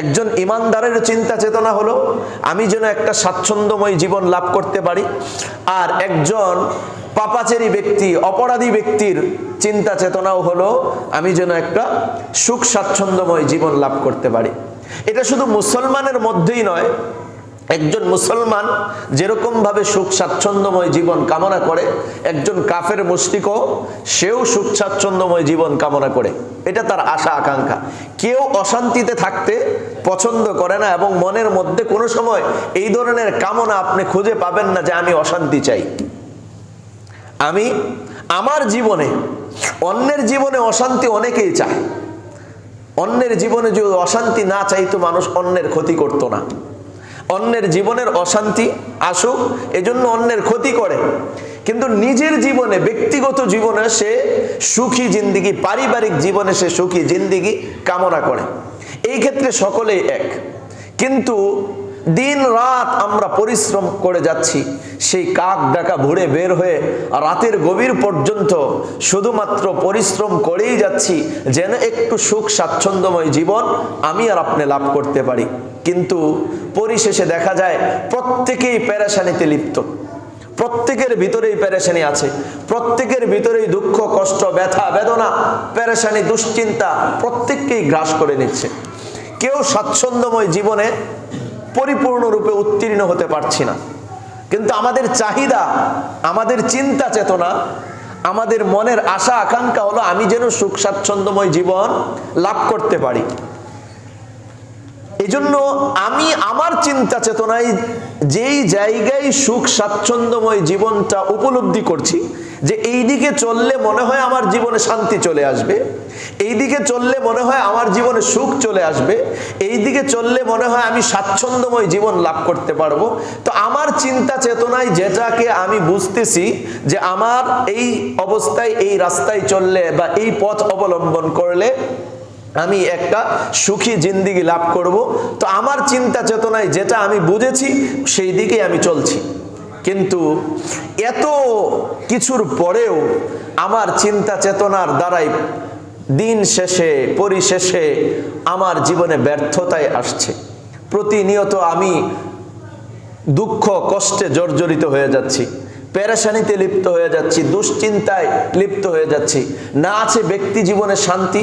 একজন ইমানদারের চিন্তা চেতনা হলো, আমি যেন একটা স্বাচ্ছন্দ্যময় জীবন লাভ করতে পারি, আর একজন পাপাচেরি ব্যক্তি, অপরাধী ব্যক্তির চিন্তা চেতনাও হলো, আমি যেন একটা সুখ স্বাচ্ছন্দ্যময় জীবন লাভ করতে পারি। এটা শুধু মুসলমানের মধ্যেই নয় একজন মুসলমান যেরকম ভাবে সুখ স্বাচ্ছন্দ্যময় জীবন কামনা করে, একজন কাফের মুশরিকও সেও সুখ স্বাচ্ছন্দ্যময় জীবন কামনা করে। এটা তার আশা, আকাঙ্ক্ষা। কেউ অশান্তিতে থাকতে পছন্দ করে না এবং মনের মধ্যে কোনো সময় এই ধরনের কামনা আপনি খুঁজে পাবেন না যে আমি অশান্তি চাই। আমি আমার জীবনে, অন্যের জীবনে অশান্তি অনেকেই চায়। অন্যের জীবনে যদি অশান্তি না চাইতো মানুষ অন্যের ক্ষতি করতো না। অন্যের জীবনের অশান্তি আসুক, এজন্য অন্যের ক্ষতি করে। কিন্তু নিজের জীবনে, ব্যক্তিগত জীবনে সে সুখী জিন্দিগি, পারিবারিক জীবনে সে সুখী জিন্দিগি কামনা করে। এই ক্ষেত্রে সকলেই এক। কিন্তু দিন রাত আমরা পরিশ্রম করে যাচ্ছি, সেই কাক ডাকা ভুড়ে বের হয়ে রাতের গভীর পর্যন্ত শুধুমাত্র পরিশ্রম করেই যাচ্ছি, যেন একটু সুখ স্বাচ্ছন্দ্যময় জীবন আমি আর আপনি লাভ করতে পারি। কিন্তু পরিশেষে দেখা যায় প্রত্যেকেই প্যারাসানিতে লিপ্ত। প্রত্যেকের ভিতরেই প্যারেশানি আছে। প্রত্যেকের ভিতরেই দুঃখ, কষ্ট, ব্যথা, বেদনা প্যারেশানি দুশ্চিন্তা প্রত্যেককেই গ্রাস করে নিচ্ছে। কেউ স্বাচ্ছন্দ্যময় জীবনে পরিপূর্ণরূপে উত্তীর্ণ হতে পারছি না। কিন্তু আমাদের চাহিদা, আমাদের চিন্তা চেতনা, আমাদের মনের আশা, আকাঙ্ক্ষা হলো আমি যেন সুখ, স্বাচ্ছন্দ্যময় জীবন লাভ করতে পারি। এজন্য আমি আমার চিন্তা চেতনায় যেই জায়গায় সুখ, স্বাচ্ছন্দ্যময় জীবনটা উপলব্ধি করছি, যে এই দিকে চললে মনে হয় আমার জীবনে শান্তি চলে আসবে এই দিকে চললে মনে হয় আমার জীবনে সুখ চলে আসবে এই দিকে চললে মনে হয় আমি স্বাচ্ছন্দ্যময় জীবন লাভ করতে পারব। তো আমার চিন্তা চেতনায় যেটাকে আমি বুঝতেছি যে আমার এই অবস্থায়, এই রাস্তায় চললে বা এই পথ অবলম্বন করলে আমি একটা সুখী জিন্দিগি লাভ করব। তো আমার চিন্তা চেতনায় যেটা আমি বুঝেছি, সেই দিকেই আমি চলছি। কিন্তু এত কিছুর পরেও আমার চিন্তা চেতনার দ্বারাই দিন শেষে, পরিশেষে আমার জীবনে ব্যর্থতায় আসছে। প্রতিনিয়ত আমি দুঃখ, কষ্টে জর্জরিত হয়ে যাচ্ছি। পেরেশানিতে লিপ্ত হয়ে যাচ্ছি, দুশ্চিন্তায় লিপ্ত হয়ে যাচ্ছি। না আছে ব্যক্তি জীবনে শান্তি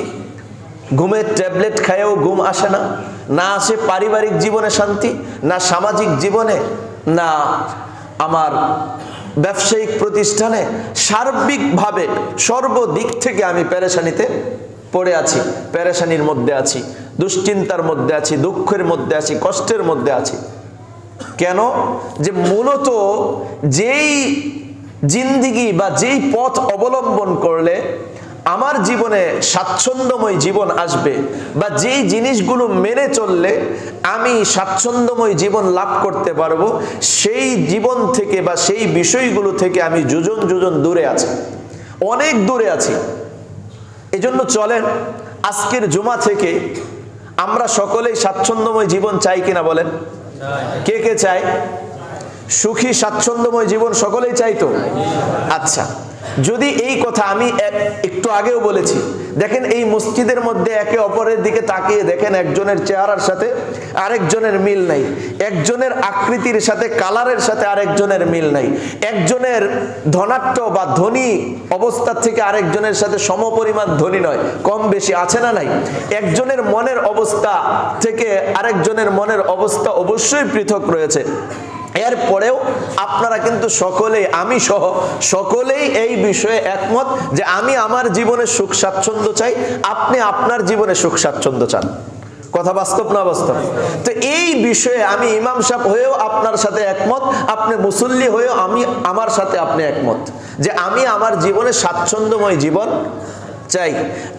ঘুমের ট্যাবলেট খায়েও ঘুম আসে না। না আসে পারিবারিক জীবনে শান্তি, না সামাজিক জীবনে, না আমার ব্যবসায়িক প্রতিষ্ঠানে। সার্বিকভাবে সর্বদিক থেকে আমি পেরেশানিতে পড়ে আছি, পেরেশানির মধ্যে আছি, দুশ্চিন্তার মধ্যে আছি, দুঃখের মধ্যে আছি, কষ্টের মধ্যে আছি। কেন? যে মূলত যেই জিন্দিগি বা যেই পথ অবলম্বন করলে আমার জীবনে স্বাচ্ছন্দ্যময় জীবন আসবে বা যেই জিনিসগুলো মেনে চললে আমি স্বাচ্ছন্দ্যময় জীবন লাভ করতে পারব সেই জীবন থেকে বা সেই বিষয়গুলো থেকে আমি যোজন যোজন দূরে আছি। অনেক দূরে আছি। এজন্য চলেন আজকের জুমা থেকে আমরা সকলেই স্বাচ্ছন্দ্যময় জীবন চাই কিনা বলেন? কে কে চায়? সুখী স্বাচ্ছন্দ্যময় জীবন সকলেই চাইতো আচ্ছা যদি এই কথা আমি এক- একটু আগেও বলেছি, দেখেন এই মসজিদের মধ্যে একে অপরের দিকে তাকিয়ে দেখেন একজনের চেহারার সাথে আরেকজনের মিল নাই, একজনের আকৃতির সাথে, কালারের সাথে আরেকজনের মিল নাই, একজনের ধনাট্য বা ধনী অবস্থার থেকে আরেকজনের সাথে সমপরিমাণ ধনী নয়, কম বেশি আছে না নাই, একজনের মনের অবস্থা থেকে আরেকজনের মনের অবস্থা অবশ্যই পৃথক রয়েছে। এরপরেও আপনারা কিন্তু সকলেই, আমি সহ সকলেই এই বিষয়ে একমত যে আমি আমার জীবনে সুখ স্বাচ্ছন্দ্য চাই, আপনি আপনার জীবনে সুখ স্বাচ্ছন্দ্য চান। কথা বাস্তব না বাস্তব? তো এই বিষয়ে আমি ইমাম সাহেব হয়েও আপনার সাথে একমত, আপনি মুসল্লি হয়েও আমি, আমার সাথে আপনি একমত যে আমি আমার জীবনে স্বাচ্ছন্দ্যময় জীবন চাই।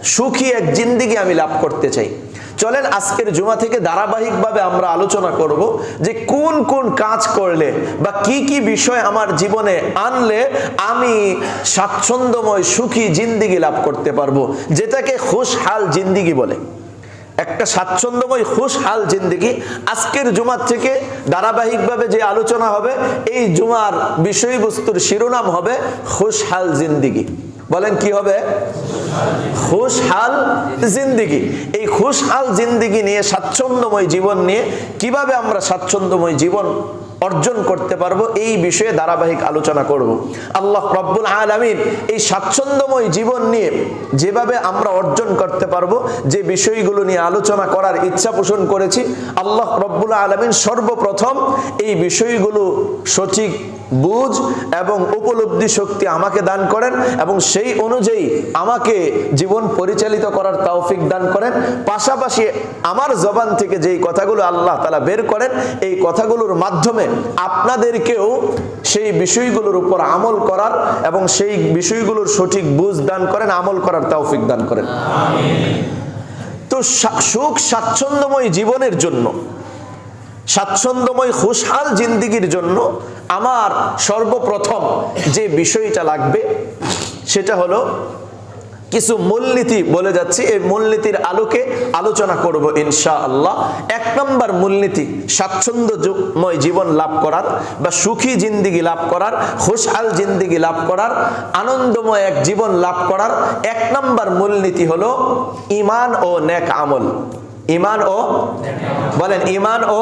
সুখী এক জিন্দিগি আমি লাভ করতে চাই। চলেন আজকের জুমা থেকে ধারাবাহিকভাবে আমরা আলোচনা করব যে কোন কোন কাজ করলে বা কি কি বিষয় আমার জীবনে আনলে আমি স্বাচ্ছন্দ্যময়, সুখী জিন্দিগি লাভ করতে পারব, যেটাকে খুশহাল জিন্দিগি বলে। একটা স্বাচ্ছন্দ্যময়, খুশহাল জিন্দিগি আজকের জুমার থেকে ধারাবাহিকভাবে যে আলোচনা হবে, এই জুমার বিষয়বস্তুর শিরোনাম হবে খুশহাল জিন্দিগি। বলেন কি হবে? খুশহাল জিন্দিগি। এই খুশহাল জিন্দিগি নিয়ে, স্বাচ্ছন্দ্যময় জীবন নিয়ে কীভাবে আমরা স্বাচ্ছন্দ্যময় জীবন অর্জন করতে পারব, এই বিষয়ে ধারাবাহিক আলোচনা করব। আল্লাহ রব্বুল আলমিন এই স্বাচ্ছন্দ্যময় জীবন নিয়ে যেভাবে আমরা অর্জন করতে পারব, যে বিষয়গুলো নিয়ে আলোচনা করার ইচ্ছা পোষণ করেছি, আল্লাহ রব্বুল আলমিন সর্বপ্রথম এই বিষয়গুলো সঠিক বুঝ এবং উপলব্ধি শক্তি আমাকে দান করেন এবং সেই অনুযায়ী আমাকে জীবন পরিচালিত করার তাওফিক দান করেন। পাশাপাশি আমার জবান থেকে যেই কথাগুলো আল্লাহ তালা বের করেন এই কথাগুলোর মাধ্যমে আপনাদেরকেও সেই বিষয়গুলোর উপর আমল করার এবং সেই বিষয়গুলোর সঠিক বুঝ দান করেন আমল করার তাওফিক দান করেন। তো সুখ স্বাচ্ছন্দ্যময় জীবনের জন্য স্বাচ্ছন্দ্যময়, খুশহাল জিন্দিগির জন্য আমার সর্বপ্রথম যে বিষয়টা লাগবে সেটা হলো কিছু মূলনীতি বলে যাচ্ছি। এই মূলনীতির আলোকে আলোচনা করব ইনশা আল্লাহ এক নম্বর মূলনীতি, স্বাচ্ছন্দ্যময় জীবন লাভ করার বা সুখী জিন্দিগি লাভ করার, খুশহাল জিন্দিগি লাভ করার, আনন্দময় এক জীবন লাভ করার। এক নম্বর মূলনীতি হলো ইমান ও নেক আমল। ইমান ও বলেন, ইমান ও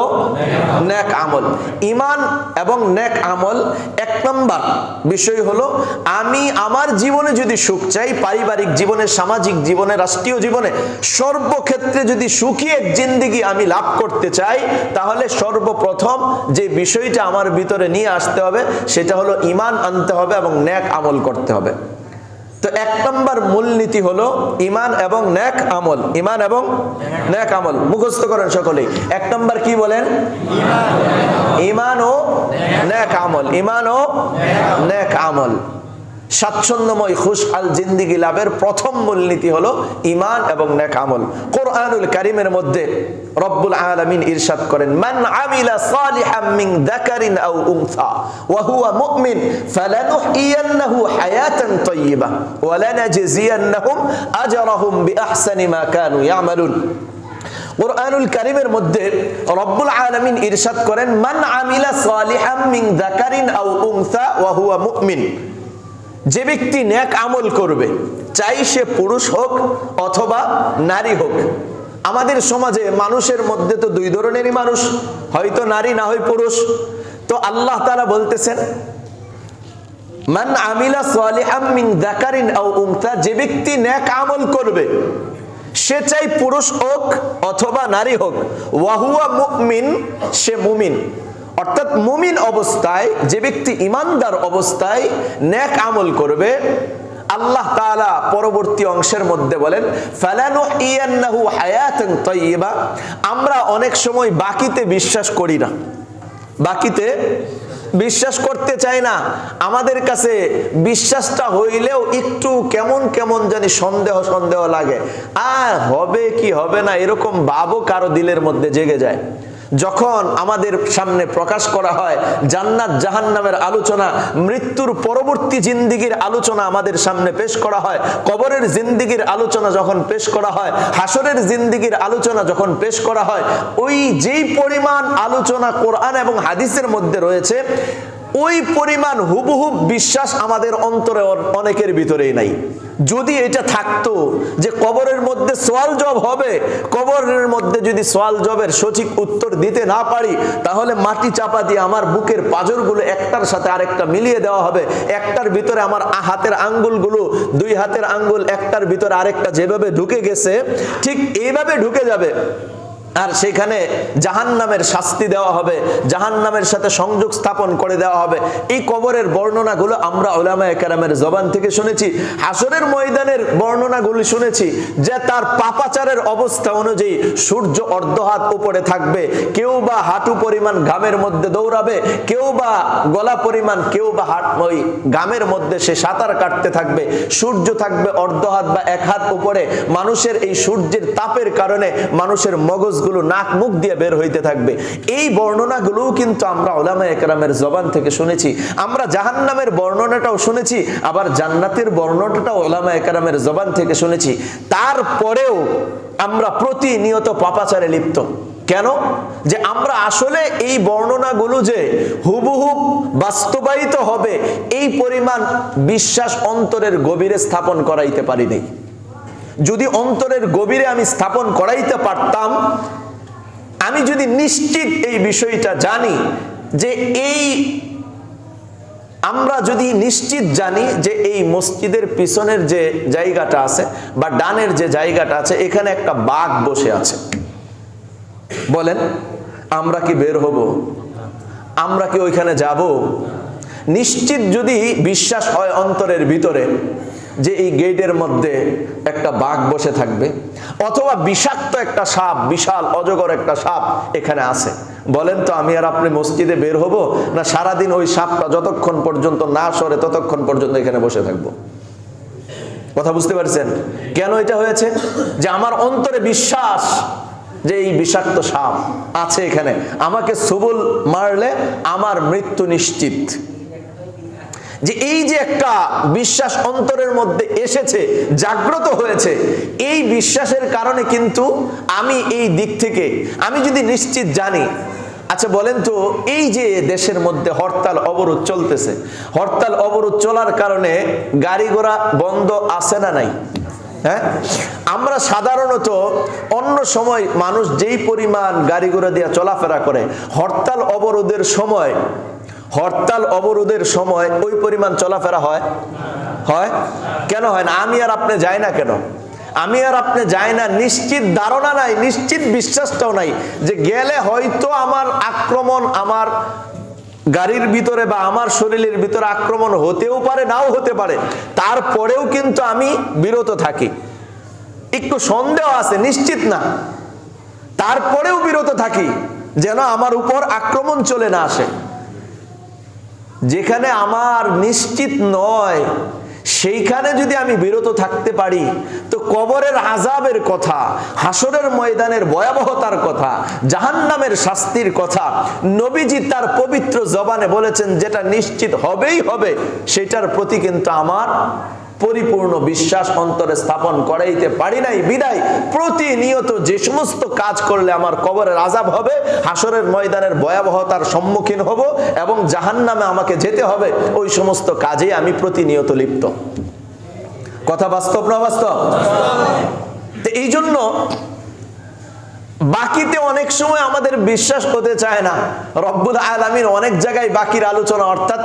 নেক আমল। ইমান এবং নেক আমল এক নম্বর বিষয় হলো, আমি আমার জীবনে যদি সুখ চাই, পারিবারিক জীবনে, সামাজিক জীবনে, রাষ্ট্রীয় জীবনে, সর্বক্ষেত্রে যদি সুখী এক জিন্দিগি আমি লাভ করতে চাই, তাহলে সর্বপ্রথম যে বিষয়টা আমার ভিতরে নিয়ে আসতে হবে, সেটা হলো ইমান আনতে হবে এবং নেক আমল করতে হবে। তো এক নম্বর মূলনীতি হলো ইমান এবং ন্যাক আমল। ইমান এবং ন্যাক আমল। মুখস্থ করেন সকলেই। এক নম্বর কি বলেন? ইমান ও ন্যাক আমল। ইমান ও ন্যাক আমল। স্বাচ্ছন্দ্যময় খুশহাল জিন্দিগি লাভের প্রথম মূলনীতি হলো ইমান এবং নেক আমল। কোরআনুল কারিমের মধ্যে রব্বুল আলামিন ইরশাদ করেন, মান আমিলা সালিহাম মিন যাকারিন আও উনসা, ওয়া হুয়া মুমিন ফালানুহইয়ান্নাহু হায়াতান ওয়া লানাজজিয়ান্নাহুম আজরাহুম বিআহসানি মা কানু ইয়ামালুন। কোরআনুল কারিমের মধ্যে রব্বুল ইরশাদ করেন, মান আমিলা সালিহাম মিন আও ওয়া হুয়া মুমিন। যে ব্যক্তি ন্যাক আমল করবে, চাই সে পুরুষ হোক অথবা নারী হোক। আমাদের সমাজে মানুষের মধ্যে তো দুই ধরনেরই মানুষ, হয়তো নারী না হয় পুরুষ। তো আল্লাহ তারা বলতেছেন, মান আমিলা সালিহাম মিন আও উনসা যে ব্যক্তি ন্যাক আমল করবে, সে চাই পুরুষ হোক অথবা নারী হোক। ওয়াহুয়া মুমিন, সে মুমিন। অর্থাৎ মুমিন অবস্থায়, যে ব্যক্তি ইমানদার অবস্থায় ন্যাক আমল করবে, আল্লাহ তাআলা পরবর্তী অংশের মধ্যে বলেন ফালানু ইয়ান্নাহু হায়াতান তাইয়্যিবা আমরা অনেক সময় বাকিতে বিশ্বাস করি না। বাকিতে বিশ্বাস করতে চাই না। আমাদের কাছে বিশ্বাসটা হইলেও একটু কেমন কেমন জানি সন্দেহ সন্দেহ লাগে। আর হবে কি হবে না, এরকম ভাবও কারও দিলের মধ্যে জেগে যায়। যখন আমাদের সামনে প্রকাশ করা হয়, জান্নাত জাহান্নামের আলোচনা, মৃত্যুর পরবর্তী জিন্দিগির আলোচনা আমাদের সামনে পেশ করা হয়, কবরের জিন্দিগির আলোচনা যখন পেশ করা হয় হাসরের জিন্দিগির আলোচনা যখন পেশ করা হয়, ওই যেই পরিমাণ আলোচনা কোরআন এবং হাদিসের মধ্যে রয়েছে ওই পরিমাণ হুবহুব বিশ্বাস আমাদের অন্তরে অনেকের ভিতরেই নাই। যদি এটা থাকতো যে কবরের মধ্যে সোয়াল জব হবে, কবরের মধ্যে যদি সোয়াল জবের সঠিক উত্তর দিতে না পারি, তাহলে মাটি চাপা দিয়ে আমার বুকের পাজরগুলো একটার সাথে আরেকটা মিলিয়ে দেওয়া হবে। একটার ভিতরে আমার হাতের আঙ্গুলগুলো, দুই হাতের আঙ্গুল, একটার ভিতরে আরেকটা যেভাবে ঢুকে গেছে, ঠিক এইভাবে ঢুকে যাবে। আর সেখানে জাহান্নামের শাস্তি দেওয়া হবে, জাহান্নামের সাথে সংযোগ স্থাপন করে দেওয়া হবে। এই কবরের বর্ণনাগুলো আমরা ওলামা একরামের জবান থেকে শুনেছি, হাসরের ময়দানের বর্ণনাগুলি শুনেছি যে তার পাপাচারের অবস্থা অনুযায়ী সূর্য অর্ধহাত উপরে থাকবে, কেউ বা হাঁটু পরিমাণ ঘামের মধ্যে দৌড়াবে, কেউ বা গলা পরিমাণ, কেউ বা হাট, ওই গামের মধ্যে সে সাঁতার কাটতে থাকবে, সূর্য থাকবে অর্ধ হাত বা এক হাত উপরে। মানুষের এই সূর্যের তাপের কারণে মানুষের মগজগুলো নাক মুখ দিয়ে বের হইতে থাকবে। এই বর্ণনাগুলোও কিন্তু আমরা ওলামা একরামের জবান থেকে শুনেছি। আমরা জাহান্নামের বর্ণনাটাও শুনেছি, আবার জান্নাতের বর্ণনাটাও ওলামা একরামের জবান থেকে শুনেছি। তারপরেও আমরা প্রতিনিয়ত পাপাচারে লিপ্ত। কেন? যে আমরা আসলে এই বর্ণনাগুলো যে হুবহুব বাস্তবায়িত হবে, এই পরিমাণ বিশ্বাস অন্তরের গভীরে স্থাপন করাইতে পারিনি। যদি অন্তরের গভীরে আমি স্থাপন করাইতে পারতাম, আমি যদি নিশ্চিত এই বিষয়টা জানি যে এই আমরা যদি নিশ্চিত জানি যে এই মসজিদের পিছনের যে জায়গাটা আছে বা ডানের যে জায়গাটা আছে, এখানে একটা বাঘ বসে আছে। বলেন, আমরা কি বের হব? আমরা কি ওইখানে যাব? নিশ্চিত যদি বিশ্বাস হয় অন্তরের ভিতরে যে এই গেটের মধ্যে একটা বাঘ বসে থাকবে, অথবা বিষাক্ত একটা সাপ, বিশাল, অজগর একটা সাপ এখানে আছে। বলেন তো, আমি আর আপনি মসজিদে বের হব, না সারাদিন ওই সাপটা যতক্ষণ পর্যন্ত না সরে ততক্ষণ পর্যন্ত এখানে বসে থাকব? কথা বুঝতে পারছেন? কেন এটা হয়েছে? যে আমার অন্তরে বিশ্বাস যে এই বিষাক্ত সাপ আছে এখানে। আমাকে সবুল মারলে আমার মৃত্যু নিশ্চিত। যে এই যে একটা বিশ্বাস অন্তরের মধ্যে এসেছে, জাগ্রত হয়েছে, এই বিশ্বাসের কারণে কিন্তু আমি এই দিক থেকে, আমি যদি নিশ্চিত জানি আচ্ছা বলেন তো, এই যে দেশের মধ্যে হরতাল অবরোধ চলতেছে, হরতাল অবরোধ চলার কারণে গাড়ি ঘোড়া বন্ধ আছে না নাই? হ্যাঁ? আমরা সাধারণত অন্য সময় মানুষ যেই পরিমাণ গাড়ি ঘোড়া দিয়ে চলাফেরা করে, হরতাল অবরোধের সময় হরতাল অবরোধের সময় ওই পরিমাণ চলাফেরা হয়? হয়? কেন হয় না? আমি আর আপনি যাই না কেন? আমি আর আপনি যাই না, নিশ্চিত ধারণা নাই, নিশ্চিত বিশ্বাসটাও নাই যে গেলে হয়তো আমার আক্রমণ আমার গাড়ির ভিতরে বা আমার শরীরের ভিতরে আক্রমণ হতেও পারে, নাও হতে পারে। তারপরেও কিন্তু আমি বিরত থাকি। একটু সন্দেহ আছে, নিশ্চিত না। তারপরেও বিরত থাকি যেন আমার উপর আক্রমণ চলে না আসে। যেখানে আমার নিশ্চিত নয়, সেইখানে যদি আমি বিরত থাকতে পারি, তো কবরের আজাবের কথা হাসরের ময়দানের ভয়াবহতার কথা, জাহান্নামের শাস্তির কথা, নবীজি তার পবিত্র জবানে বলেছেন, যেটা নিশ্চিত হবেই হবে, সেটার প্রতি কিন্তু আমার পরিপূর্ণ বিশ্বাস অন্তরে স্থাপন করাইতে পারি নাই। বিদায়। প্রতিনিয়ত যে সমস্ত কাজ করলে আমার কবরের আজাব হবে হাসরের ময়দানের ভয়াবহতার সম্মুখীন হব এবং জাহান নামে আমাকে যেতে হবে, ওই সমস্ত কাজে আমি প্রতিনিয়ত লিপ্ত। কথা বাস্তব না বাস্তব এই জন্য বাকিতে অনেক সময় আমাদের বিশ্বাস হতে চায় না। রব্বুল আলমিন অনেক জায়গায় বাকির আলোচনা, অর্থাৎ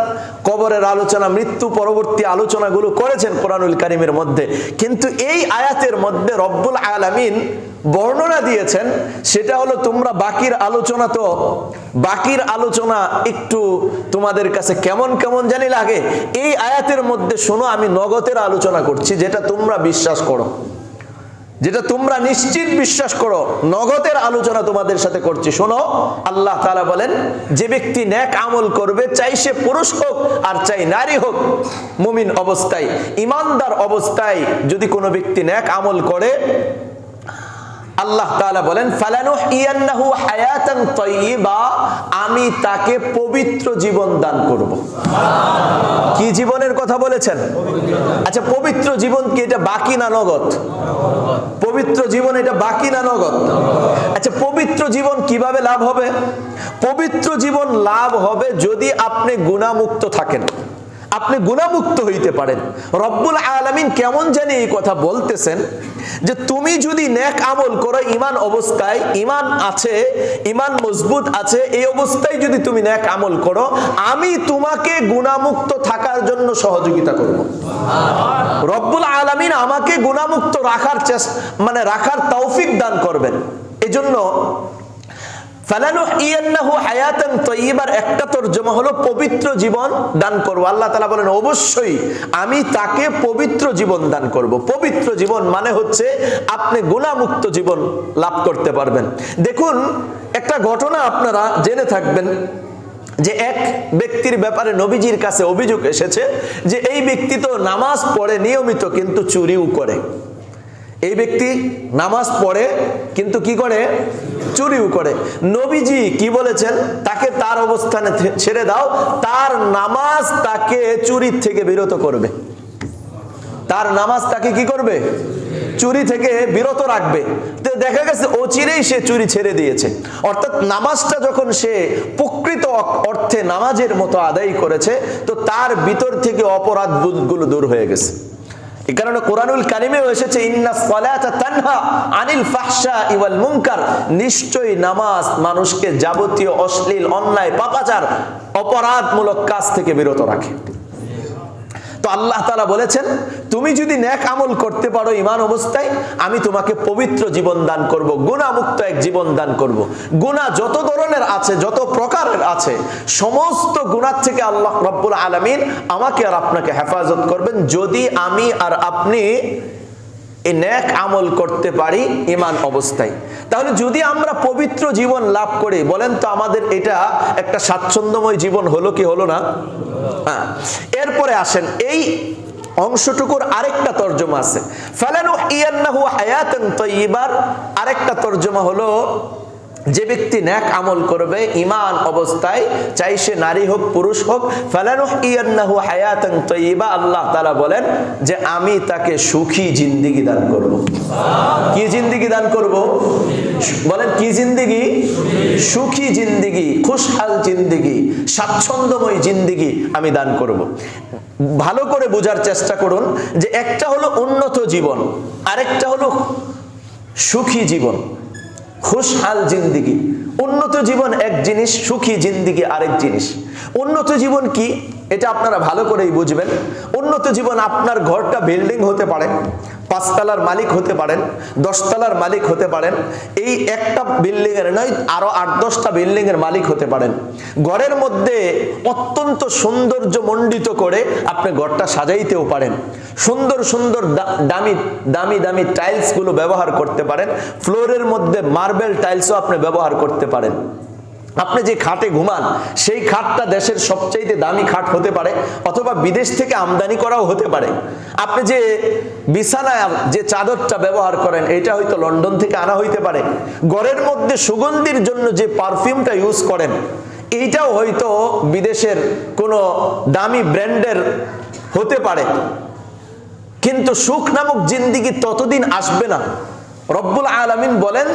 কবরের আলোচনা, মৃত্যু পরবর্তী আলোচনাগুলো করেছেন কোরআনুল কারিমের মধ্যে। কিন্তু এই আয়াতের মধ্যে রব্বুল আলমিন বর্ণনা দিয়েছেন, সেটা হলো তোমরা বাকির আলোচনা তো, বাকির আলোচনা একটু তোমাদের কাছে কেমন কেমন জানি লাগে। এই আয়াতের মধ্যে শোনো, আমি নগতের আলোচনা করছি, যেটা তোমরা বিশ্বাস করো। যেটা তোমরা নিশ্চিত বিশ্বাস করো, নগদের আলোচনা তোমাদের সাথে করছি। শোনো, আল্লাহ তালা বলেন, যে ব্যক্তি ন্যাক আমল করবে, চাই সে পুরুষ হোক আর চাই নারী হোক, মুমিন অবস্থায়, ইমানদার অবস্থায় যদি কোনো ব্যক্তি ন্যাক আমল করে, আল্লাহ তাআলা বলেন ফালানু ইয়ান্নাহু হায়াতান তাইয়্যিবা আমি তাকে পবিত্র জীবন দান করব। কি জীবনের কথা বলেছেন। আচ্ছা পবিত্র জীবন কি এটা বাকি না নগদ? পবিত্র জীবন এটা বাকি না নগদ? আচ্ছা পবিত্র জীবন কীভাবে লাভ হবে? পবিত্র জীবন লাভ হবে যদি আপনি গুণামুক্ত থাকেন। আপনি গুণামুক্ত হইতে পারেন। রব্বুল আলমিন কেমন জানি এই কথা বলতেছেন যে তুমি যদি নেক আমল করো ইমান অবস্থায় ইমান আছে ইমান মজবুত আছে, এই অবস্থায় যদি তুমি নেক আমল করো, আমি তোমাকে গুণামুক্ত থাকার জন্য সহযোগিতা করব। রব্বুল আলমিন আমাকে গুণামুক্ত রাখার চেষ্টা মানে রাখার তৌফিক দান করবেন। এজন্য একটা তর্জমা হলো পবিত্র জীবন দান করব। আল্লাহ তালা বলেন, অবশ্যই আমি তাকে পবিত্র জীবন দান করব। পবিত্র জীবন মানে হচ্ছে আপনি গুণামুক্ত জীবন লাভ করতে পারবেন। দেখুন, একটা ঘটনা আপনারা জেনে থাকবেন যে এক ব্যক্তির ব্যাপারে নবীজির কাছে অভিযোগ এসেছে যে এই ব্যক্তি তো নামাজ পড়ে নিয়মিত কিন্তু চুরিও করে। এই ব্যক্তি নামাজ পড়ে কিন্তু কি করে? চুরিও করে। নবীজি কি বলেছেন? তাকে তার অবস্থানে ছেড়ে দাও, তার নামাজ তাকে চুরির থেকে বিরত করবে। তার নামাজ তাকে কি করবে? চুরি থেকে বিরত রাখবে। তো দেখা গেছে ও চিরেই সে চুরি ছেড়ে দিয়েছে। অর্থাৎ নামাজটা যখন সে প্রকৃত অর্থে নামাজের মতো আদায় করেছে, তো তার ভিতর থেকে অপরাধগুলো দূর হয়ে গেছে। এই কারণে কোরআনুল কারিমেও এসেছে, ইন্না সালাতা তানহা আনিল ফাহশা ইওয়াল মুনকার। নিশ্চয়ই নামাজ মানুষকে যাবতীয় অশ্লীল, অন্যায়, পাপাচার, অপরাধমূলক কাজ থেকে বিরত রাখে। আল্লাহ তালা বলেছেন, তুমি যদি ন্যাক আমল করতে পারো ইমান অবস্থায়, আমি তোমাকে পবিত্র জীবন দান করব গুণামুক্ত এক জীবন দান করব। গুণা যত ধরনের আছে, যত প্রকারের আছে, সমস্ত গুণার থেকে আল্লাহ রব্বুল আলমিন আমাকে আর আপনাকে হেফাজত করবেন। যদি আমি আর আপনি এই ন্যাক আমল করতে পারি ইমান অবস্থায়। তাহলে যদি আমরা পবিত্র জীবন লাভ করি, বলেন তো আমাদের এটা একটা স্বাচ্ছন্দ্যময় জীবন হলো কি হলো না? হ্যাঁ। এরপরে আসেন, এই অংশটুকুর আরেকটা তর্জমা আছে। ফালানু ইয়ান্নাহু হায়াতান এবার আরেকটা তর্জমা হলো যে ব্যক্তি ন্যাক আমল করবে ইমান অবস্থায়, চাই সে নারী হোক, পুরুষ হোক আল্লাহ বলেন যে আমি তাকে সুখী জিন্দেগি দান করব। কি জিন্দেগি দান করব? বলেন কি জিন্দেগি? সুখী জিন্দেগি, খুশহাল জিন্দেগি, স্বাচ্ছন্দ্যময় জিন্দেগি আমি দান করব। ভালো করে বোঝার চেষ্টা করুন যে একটা হলো উন্নত জীবন, আরেকটা হলো সুখী জীবন। খুশহাল জিন্দিগি। উন্নত জীবন এক জিনিস, সুখী জিন্দিগি আরেক জিনিস। উন্নত জীবন কি? এটা আপনারা ভালো করেই বুঝবেন। উন্নত জীবন আপনার ঘরটা বিল্ডিং হতে পারে। পাঁচতলার মালিক হতে পারেন, দশতলার মালিক হতে পারেন, এই একটা বিল্ডিং এর নয়, আরও আট, দশটা বিল্ডিং এর মালিক হতে পারেন। ঘরের মধ্যে অত্যন্ত সৌন্দর্য মণ্ডিত করে আপনি ঘরটা সাজাইতেও পারেন। সুন্দর সুন্দর দামি দামি দামি টাইলসগুলো ব্যবহার করতে পারেন। ফ্লোরের মধ্যে মার্বেল টাইলসও আপনি ব্যবহার করতে পারেন। আপনি যে খাটে ঘুমান, সেই খাটটা দেশের সবচাইতে দামি খাট হতে পারে অথবা বিদেশ থেকে আমদানি করাও হতে পারে। আপনি যে বিছানায় যে চাদরটা ব্যবহার করেন, এটা হয়তো লন্ডন থেকে আনা হইতে পারে। ঘরের মধ্যে সুগন্ধির জন্য যে পারফিউমটা ইউজ করেন, এইটাও হয়তো বিদেশের কোনো দামি ব্র্যান্ডের হতে পারে। কিন্তু সুখ নামক জিন্দিগি ততদিন আসবে না। রব্বুল আলমিন বলেন,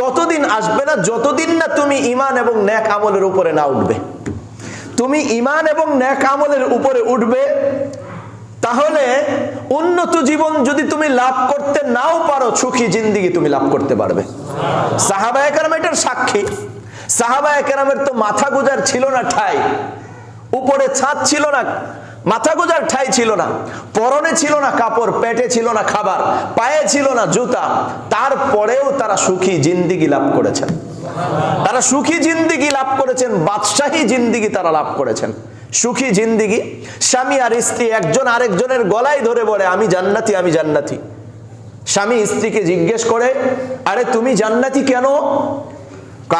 ততদিন আসবে না যতদিন না তুমি ইমান এবং ন্যাক আমলের উপরে না উঠবে। তুমি ইমান এবং ন্যাক আমলের উপরে উঠবে, তাহলে উন্নত জীবন যদি তুমি লাভ করতে নাও পারো, সুখী জিন্দিগি তুমি লাভ করতে পারবে। সাহাবা একরাম এটার সাক্ষী। সাহাবা একরামের তো মাথা গুজার ছিল না ঠাই, উপরে ছাদ ছিল না মাথা গোজার ঠাই ছিল না, পরনে ছিল না কাপড়, পেটে ছিল না খাবার, পায়ে ছিল না জুতা। তারপরেও তারা সুখী জিন্দিগি লাভ করেছেন। তারা সুখী জিন্দিগি লাভ করেছেন, বাদশাহী জিন্দিগি তারা লাভ করেছেন। সুখী জিন্দিগি, স্বামী আর স্ত্রী, একজন আরেকজনের গলায় ধরে বলে, আমি জান্নাতি আমি জান্নাতি। স্বামী স্ত্রীকে জিজ্ঞেস করে, আরে তুমি জান্নাতি কেন?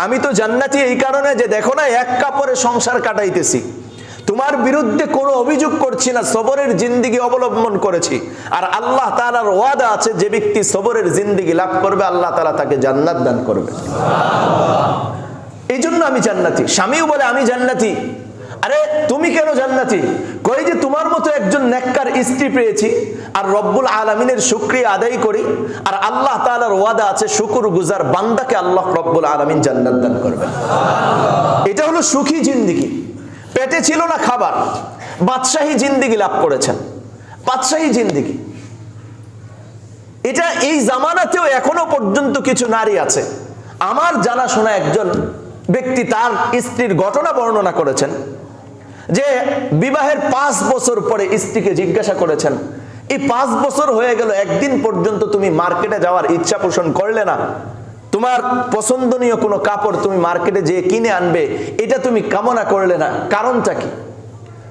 আমি তো জান্নাতি এই কারণে যে দেখো না, এক কাপড়ে সংসার কাটাইতেছি। তোমার বিরুদ্ধে কোনো অভিযোগ করছি না, সবরের জিন্দিগি অবলম্বন করেছি। আর আল্লাহ তালার ওয়াদা আছে, যে ব্যক্তি সবরের জিন্দিগি লাভ করবে, আল্লাহ তালা তাকে জান্নাত দান করবে। এই জন্য আমি জান্নাতি। স্বামীও বলে, আমি জান্নাতি। আরে, তুমি কেন জান্নাতি? কই যে তোমার মতো একজন নেককার স্ত্রী পেয়েছি, আর রব্বুল আলমিনের শুক্রিয়া আদায় করি, আর আল্লাহ তালার ওয়াদা আছে, শুকুর গুজার বান্দাকে আল্লাহ রব্বুল আলমিন জান্নাত দান করবে। এটা হলো সুখী জিন্দিগি। পেটে ছিল না খাবার। বাদশাহী জিন্দিগি লাভ করেছেন। বাদশাহী জিন্দিগি। এটা এই জামানাতেও এখনও পর্যন্ত কিছু নারী আছে। আমার জানাশোনা একজন ব্যক্তি তার স্ত্রীর ঘটনা বর্ণনা করেছেন, যে বিবাহের পাঁচ বছর পরে স্ত্রীকে জিজ্ঞাসা করেছেন, এই পাঁচ বছর হয়ে গেল, একদিন পর্যন্ত তুমি মার্কেটে যাওয়ার ইচ্ছা পোষণ করলে না? তোমার পছন্দনীয় কোনো কাপড় তুমি মার্কেটে যেয়ে কিনে আনবে, এটা তুমি কামনা করলে না। কারণটা কি?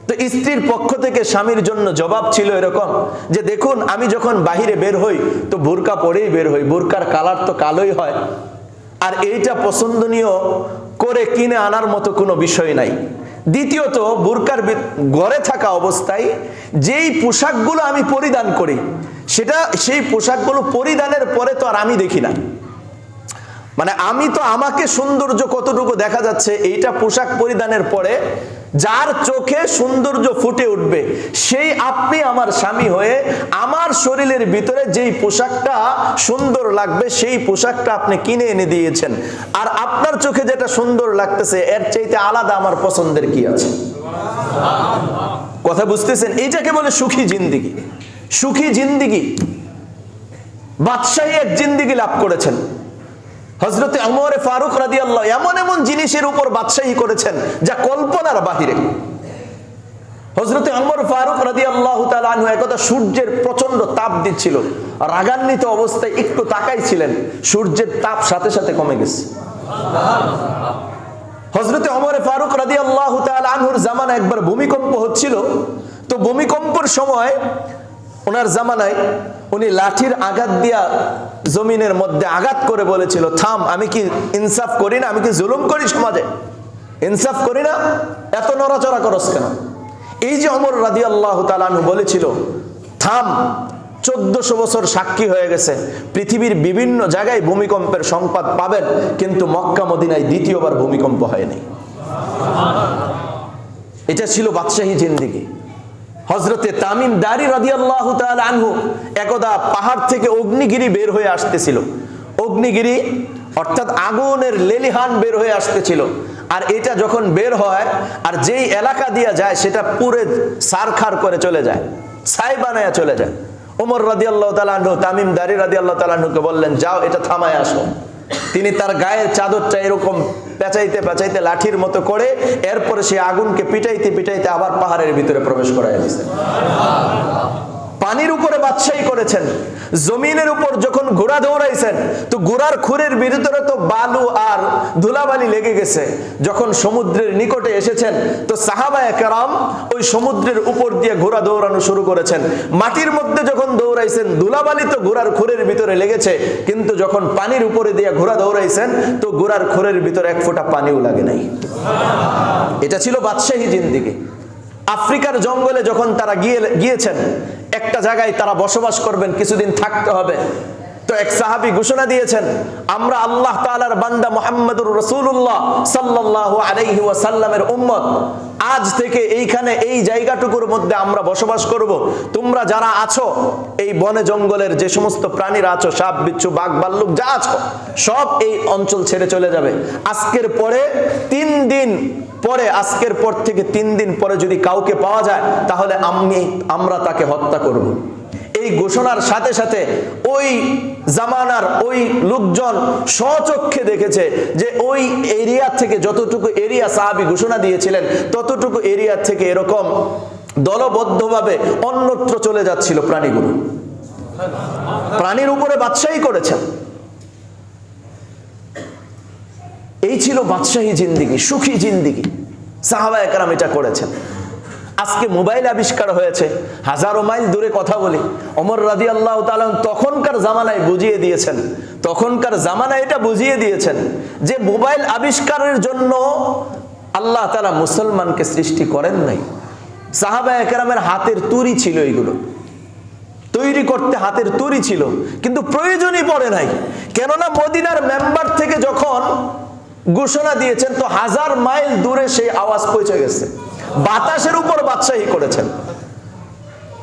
তো স্ত্রীর পক্ষ থেকে স্বামীর জন্য জবাব ছিল এরকম যে, দেখুন, আমি যখন বাহিরে বের হই, তো বোরকা পরেই বের হই, বোরকার কালার তো কালোই হয়। আর এইটা পছন্দনীয় করে কিনে আনার মতো কোনো বিষয় নাই। দ্বিতীয়ত, বুরকার ঘরে থাকা অবস্থায় যেই পোশাকগুলো আমি পরিধান করি, সেটা সেই পোশাকগুলো পরিধানের পরে তো আর আমি দেখি না। মানে আমি তো আমাকে সৌন্দর্য কতটুকু দেখা যাচ্ছে, এইটা পোশাক পরিধানের পরে যার চোখে সৌন্দর্য ফুটে উঠবে, সেই আপনি আমার স্বামী হয়ে আমার শরীরের ভিতরে যেই পোশাকটা সুন্দর লাগবে, সেই পোশাকটা আপনি কিনে এনে দিয়েছেন। আর আপনার চোখে যেটা সুন্দর লাগতেছে, এর চাইতে আলাদা আমার পছন্দের কি আছে? কথা বুঝতেছেন? এইটাকে বলে সুখী জিন্দিগি। সুখী জিন্দিগি। বাদশাহী এক জিন্দিগি লাভ করেছেন। হজরতে অমরে ফারুক রাদি আল্লাহ এমন এমন জিনিসের উপর বাদশাহী করেছেন যা কল্পনার বাহিরে। অমর ফারুক রাদি আল্লাহ একদা সূর্যের প্রচণ্ড তাপ দিচ্ছিল। রাগান্বিত অবস্থায় একটু তাকাই ছিলেন সূর্যের তাপ সাথে সাথে কমে গেছে। হজরতে অমরে ফারুক রাদি আল্লাহ আনহুর জামানা একবার ভূমিকম্প হচ্ছিল। তো ভূমিকম্পর সময় ওনার জামানায় উনি লাঠির আঘাত দিয়া জমিনের মধ্যে আঘাত করে বলেছিল, থাম, আমি কি ইনসাফ করি না? আমি কি জুলুম করি সমাজে? ইনসাফ করি না? এত নড়াচড়া করস কেন? এই যে অমর রাদি আল্লাহ তালানহু বলেছিল, থাম, চোদ্দশো বছর সাক্ষী হয়ে গেছে। পৃথিবীর বিভিন্ন জায়গায় ভূমিকম্পের সংবাদ পাবেন, কিন্তু মক্কা মদিনায় দ্বিতীয়বার ভূমিকম্প হয়নি। এটা ছিল বাদশাহী জিন্দিগি। হজরতে তামিম দারি রাদিয়াল্লাহ আনহু একদা পাহাড় থেকে অগ্নিগিরি বের হয়ে আসতেছিল। অগ্নিগিরি অর্থাৎ আগুনের লেলিহান বের হয়ে আসতেছিল। আর এটা যখন বের হয়, আর যেই এলাকা দিয়ে যায়, সেটা পুরে সারখার করে চলে যায়, ছাই বানায় চলে যায়। ওমর রাদি আল্লাহ তালাহু তামিম দারি রাদি আল্লাহ তালাহুকে বললেন, যাও, এটা থামায় আসো। তিনি তার গায়ের চাদরটা এরকম পেঁচাইতে পেঁচাইতে লাঠির মতো করে এরপরে সে আগুনকে পিটাইতে পিটাইতে আবার পাহাড়ের ভিতরে প্রবেশ করাই দিয়েছে পানির উপরে বাদশাহী করেছেন। জমিনের উপর যখন ঘোড়া দৌড়াইছেন, তো ঘোড়ার খুরের ভিতরে তো বালু আর ধুলাবালি লেগে গেছে। যখন সমুদ্রের নিকটে এসেছেন, তো সাহাবায় কেরাম ওই সমুদ্রের উপর দিয়ে ঘোড়া দৌড়ানো শুরু করেছেন। মাটির মধ্যে যখন দৌড়াইছেন, ধুলাবালি তো ঘোড়ার খুরের ভিতরে লেগেছে, কিন্তু যখন পানির উপরে দিয়ে ঘোড়া দৌড়াইছেন, তো ঘোড়ার খুরের ভিতরে এক ফোঁটা পানিও লাগে নাই। এটা ছিল বাদশাহী জিন্দিগি। আফ্রিকার জঙ্গলে যখন তারা গিয়ে গিয়েছেন একটা জায়গায় তারা বসবাস করবেন, কিছুদিন থাকতে হবে। তো এক সাহাবি ঘোষণা দিয়েছেন, আমরা আল্লাহ তাআলার বান্দা মোহাম্মদুর রসুল্লাহ সাল্লাহ আলাইহি ওয়াসাল্লামের উম্মত। আজ থেকে এইখানে এই জায়গাটুকুর মধ্যে আমরা বসবাস করব। তোমরা যারা আছো, এই বনে জঙ্গলের যে সমস্ত প্রাণীরা আছো, সাপ, বিচ্ছু, বাঘ, ভাল্লুক, যা আছো, সব এই অঞ্চল ছেড়ে চলে যাবে। আজকের পরে তিন দিন পরে, আজকের পর থেকে তিন দিন পরে যদি কাউকে পাওয়া যায়, তাহলে আমি, আমরা তাকে হত্যা করব। এই ঘোষণার সাথে সাথে ওই জামানার ওই লোকজন স্বচক্ষে দেখেছে যে ওই এরিয়া থেকে যতটুকু এরিয়া সাহাবি ঘোষণা দিয়েছিলেন, ততটুকু এরিয়া থেকে এরকম দলবদ্ধভাবে অন্যত্র চলে যাচ্ছিল প্রাণীগুলো প্রাণীর উপরে বাদশাহী করেছেন এই ছিল বাদশাহী জিন্দিগি, সুখী জিন্দিগি। সাহাবা একরাম এটা করেছেন। আজকে মোবাইল আবিষ্কার হয়েছে, হাজারো মাইল দূরে কথা বলি। অমর রাজি আল্লাহ তখনকার জামানায় বুঝিয়ে দিয়েছেন, তখনকার জামানায় এটা বুঝিয়ে দিয়েছেন যে মোবাইল আবিষ্কারের জন্য আল্লাহ তালা মুসলমানকে সৃষ্টি করেন নাই। সাহাবা একরামের হাতের তুরি ছিল এইগুলো তৈরি করতে হাতের তুরি ছিল, কিন্তু প্রয়োজনই পড়ে নাই। কেননা মদিনার মেম্বার থেকে যখন ঘোষণা দিয়েছেন, তো হাজার মাইল দূরে সেই আওয়াজ পৌঁছে গেছে। বাতাসের উপর বাদশাহী করেছেন।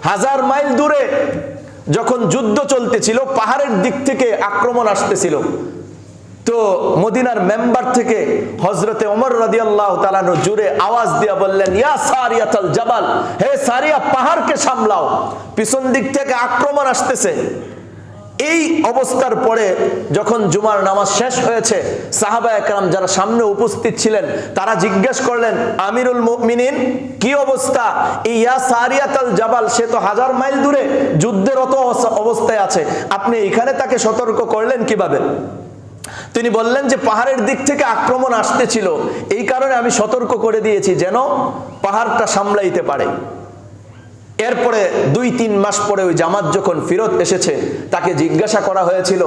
হাজার মাইল দূরে যখন যুদ্ধ চলতেছিল, পাহাড়ের দিক থেকে আক্রমণ আসতেছিল, তো মদিনার মেম্বার থেকে হজরতে ওমর রাদি আল্লাহ জুড়ে আওয়াজ দিয়া বললেন, ইয়া সারিয়াতাল জাবাল, হে সারিয়া, পাহাড়কে সামলাও। পিছন দিক থেকে আক্রমণ আসতেছে। এই অবস্থার পরে যখন জুমার নামাজ শেষ হয়েছে, সাহাবা একরাম যারা সামনে উপস্থিত ছিলেন, তারা জিজ্ঞেস করলেন, আমিরুল মুমিনিন, কি অবস্থা? ইয়া সারিয়াতাল জাবাল, সে তো হাজার মাইল দূরে, যুদ্ধের অত অবস্থায় আছে। আপনি এখানে তাকে সতর্ক করলেন কীভাবে? তিনি বললেন যে, পাহাড়ের দিক থেকে আক্রমণ আসতেছিল। এই কারণে আমি সতর্ক করে দিয়েছি, যেন পাহাড়টা সামলাইতে পারে। এরপরে দুই, তিন মাস পরে ওই জামাত যখন ফিরত এসেছে, তাকে জিজ্ঞাসা করা হয়েছিল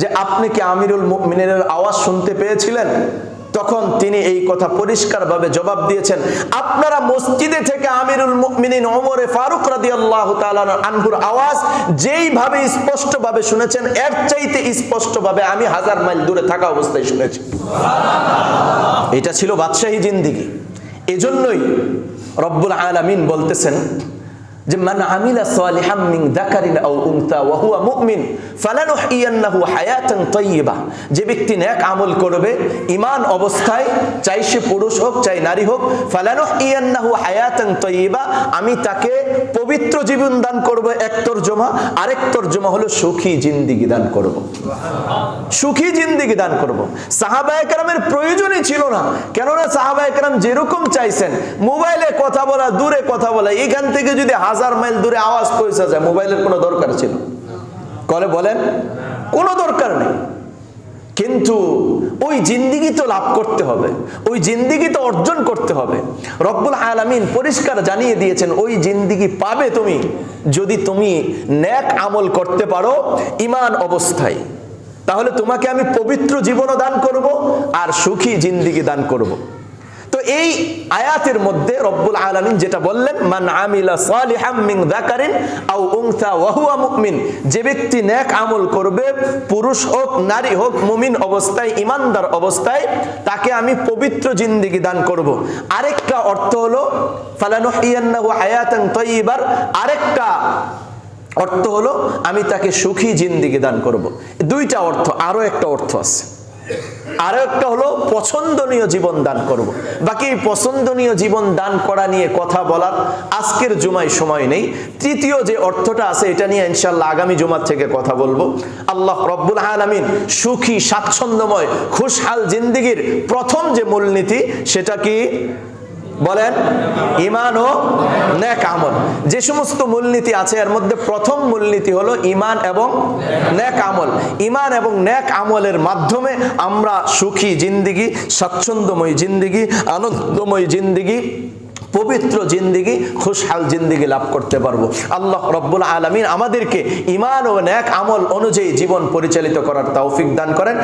যে, আপনি কি আমিরুল মিনের আওয়াজ শুনতে পেয়েছিলেন? তখন তিনি এই কথা পরিষ্কারভাবে জবাব দিয়েছেন, আপনারা মসজিদে থেকে আমিরুল মুমিনিন ফারুক আনহুর আওয়াজ যেইভাবে স্পষ্টভাবে শুনেছেন, এর চাইতে স্পষ্টভাবে আমি হাজার মাইল দূরে থাকা অবস্থায় শুনেছি। এটা ছিল বাদশাহী জিন্দিগি। এজন্যই রব্বুল আলামিন বলতেছেন যে মান আমিলা সালিহাম মিন যাকারিন আও উনসা ওয়া হুয়া মুমিন, ফালানুহইয়ান্নাহু হায়াতান তাইয়্যিবা যে ব্যক্তি নেক আমল করবে, ঈমান অবস্থায়, চাই সে পুরুষ হোক, চাই নারী হোক, ফালানুহইয়ান্নাহু হায়াতান তাইয়্যিবা আমি তাকে পবিত্র জীবন দান করব এক তরজমা আরেক তরজমা হলো সুখী জিন্দেগি দান করব। সুখী জিন্দেগি দান করব। সাহাবা একরামের প্রয়োজনই ছিল না। কেননা সাহাবা একরাম যেরকম চাইছেন, মোবাইলে কথা বলা, দূরে কথা বলা, এখান থেকে যদি হাজার মাইল দূরে আওয়াজ পৌঁছা যায়, মোবাইলের কোনো দরকার ছিল কলে বলেন, কোনো দরকার নেই। কিন্তু ওই জিন্দিগি তো লাভ করতে হবে, ওই জিন্দিগি তো অর্জন করতে হবে। রব্বুল আলামিন পরিষ্কার জানিয়ে দিয়েছেন, ওই জিন্দিগি পাবে তুমি যদি তুমি ন্যাক আমল করতে পারো ইমান অবস্থায়। তাহলে তোমাকে আমি পবিত্র জীবনও দান করব আর সুখী জিন্দিগি দান করব। তো এই আয়াতের মধ্যে রব্বুল আলামিন যেটা বললেন, মান আমিলা সালিহাম আও যে ব্যক্তি নেক আমল করবে, পুরুষ হোক, নারী হোক, মুমিন অবস্থায়, ইমানদার অবস্থায়, তাকে আমি পবিত্র জিন্দেগি দান করব। আরেকটা অর্থ হলো ফালানুহিয়ান্নাহু হায়াতান তাইয়্যিবার আরেকটা অর্থ হলো, আমি তাকে সুখী জিন্দিগি দান করব। দুইটা অর্থ, আরও একটা অর্থ আছে। আরও একটা হলো পছন্দনীয় জীবন দান করব। বাকি এই পছন্দনীয় জীবন দান করা নিয়ে কথা বলার আজকের জুমায় সময় নেই। তৃতীয় যে অর্থটা আছে, এটা নিয়ে ইনশাল্লাহ আগামী জুমার থেকে কথা বলব। আল্লাহ রব্বুল আলমিন সুখী, স্বাচ্ছন্দ্যময়, খুশহাল জিন্দিগির প্রথম যে মূলনীতি, সেটা কি? বলেন ইমান ও নেক আমল। যে সমস্ত মূলনীতি আছে, এর মধ্যে প্রথম মূলনীতি হলো ইমান এবং নেক আমল। ইমান এবং নেক আমলের মাধ্যমে আমরা সুখী জিন্দিগি, স্বাচ্ছন্দ্যময় জিন্দিগি, আনন্দময় জিন্দিগি, পবিত্র জিন্দিগি, খুশহাল জিন্দিগি লাভ করতে পারব। আল্লাহ রব্বুল আলমিন আমাদেরকে ইমান ও ন্যাক আমল অনুযায়ী জীবন পরিচালিত করার তৌফিক দান করেন।